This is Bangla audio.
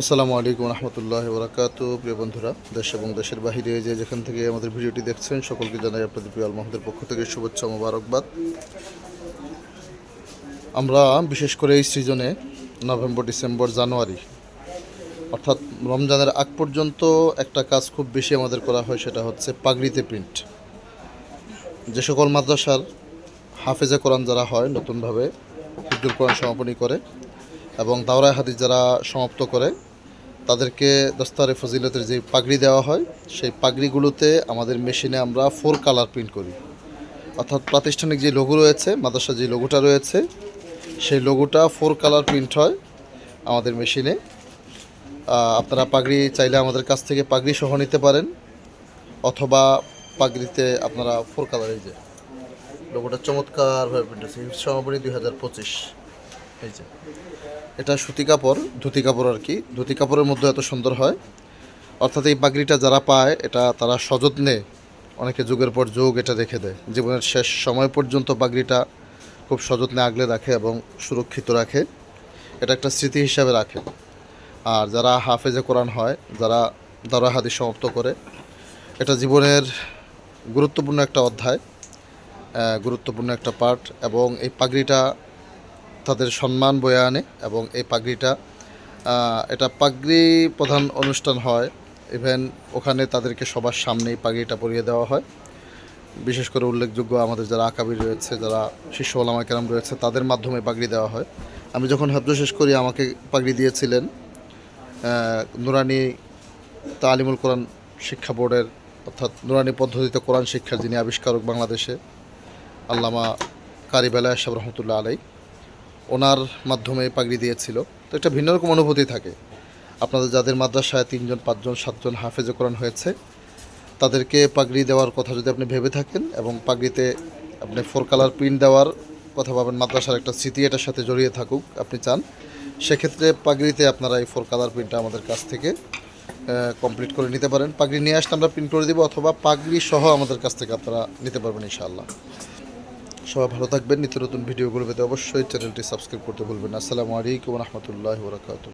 আসসালামু আলাইকুম রহমতুল্লাহ বরাকাত প্রিয় বন্ধুরা, দেশ এবং দেশের বাহিরে যে যেখান থেকে আমাদের ভিডিওটি দেখছেন, সকলকে জানাই আপনাদের প্রিয় আলমাহদের পক্ষ থেকে শুভেচ্ছা মোবারকবাদ। আমরা বিশেষ করে এই সিজনে নভেম্বর, ডিসেম্বর, জানুয়ারি, অর্থাৎ রমজানের আগ পর্যন্ত একটা কাজ খুব বেশি আমাদের করা হয়, সেটা হচ্ছে পাগড়িতে প্রিন্ট যে সকল মাদ্রাসার হাফেজে কোরআন যারা হয়, নতুনভাবে হিফজুল কোরআন সমাপনী করে এবং দাওরায় হাদিস যারা সমাপ্ত করে, তাদেরকে দস্তারে ফজিলতের যে পাগড়ি দেওয়া হয়, সেই পাগড়িগুলোতে আমাদের মেশিনে আমরা ফোর কালার প্রিন্ট করি। অর্থাৎ প্রাতিষ্ঠানিক যে লোগো রয়েছে মাদ্রাসা যে লোগোটা রয়েছে, সেই লোগোটা ফোর কালার প্রিন্ট হয় আমাদের মেশিনে। আপনারা পাগড়ি চাইলে আমাদের কাছ থেকে পাগড়ি সহ নিতে পারেন, অথবা পাগড়িতে আপনারা ফোর কালার এই যে লোগোটা চমৎকারভাবে প্রিন্ট হিফজ সমাপনী দুই হাজার পঁচিশ। এই যে, এটা সুতি কাপড়, ধুতি কাপড় আর কি। ধুতি কাপড়ের মধ্যে এত সুন্দর হয়। অর্থাৎ এই পাগড়িটা যারা পায়, এটা তারা সযত্নে অনেকে যুগের পর যুগ এটা রেখে দেয়। জীবনের শেষ সময় পর্যন্ত পাগড়িটা খুব সযত্নে আগলে রাখে এবং সুরক্ষিত রাখে। এটা একটা স্মৃতি হিসাবে রাখে। আর যারা হাফেজে কোরআন হয়, যারা দারা হাদিস সমাপ্ত করে, এটা জীবনের গুরুত্বপূর্ণ একটা অধ্যায় গুরুত্বপূর্ণ একটা পার্ট এবং এই পাগড়িটা তাদের সম্মান বয়ে আনে এবং এই পাগড়িটা এটা পাগড়ি প্রধান অনুষ্ঠান হয়। ইভেন ওখানে তাদেরকে সবার সামনেই পাগড়িটা পরিয়ে দেওয়া হয়। বিশেষ করে উল্লেখযোগ্য আমাদের যারা আকাবির রয়েছে, যারা শিশু ওলামা কেরাম রয়েছে, তাদের মাধ্যমে পাগড়ি দেওয়া হয়। আমি যখন হেফজ শেষ করি, আমাকে পাগড়ি দিয়েছিলেন নুরানি তালিমুল কোরআন শিক্ষা বোর্ডের, অর্থাৎ নুরানি পদ্ধতিতে কোরআন শিক্ষার যিনি আবিষ্কারক বাংলাদেশে, আল্লামা কারি বেলায় সাহেব রহমতুল্লাহ আলাই ওনার মাধ্যমে পাগড়ি দিয়েছিল। তো একটা ভিন্ন রকম অনুভূতি থাকে। আপনাদের যাদের মাদ্রাসায় তিনজন, পাঁচজন, সাতজন হাফেজে কোরআন হয়েছে, তাদেরকে পাগড়ি দেওয়ার কথা যদি আপনি ভেবে থাকেন এবং পাগড়িতে আপনি ফোর কালার প্রিন্ট দেওয়ার কথা ভাবেন, মাদ্রাসার একটা স্মৃতি এটার সাথে জড়িয়ে থাকুক আপনি চান, সেক্ষেত্রে পাগড়িতে আপনারা এই ফোর কালার প্রিন্টটা আমাদের কাছ থেকে কমপ্লিট করে নিতে পারেন। পাগড়ি নিয়ে আসলে আমরা প্রিন্ট করে দিব অথবা পাগড়ি সহ আমাদের কাছ থেকে আপনারা নিতে পারবেন ইনশাআল্লাহ। সবাই ভালো থাকবেন নিত্য নতুন ভিডিওগুলো পেতে অবশ্যই চ্যানেলটি সাবস্ক্রাইব করতে ভুলবেন। আসসালামু আলাইকুম রহমতুল্লাহ বরাকাতু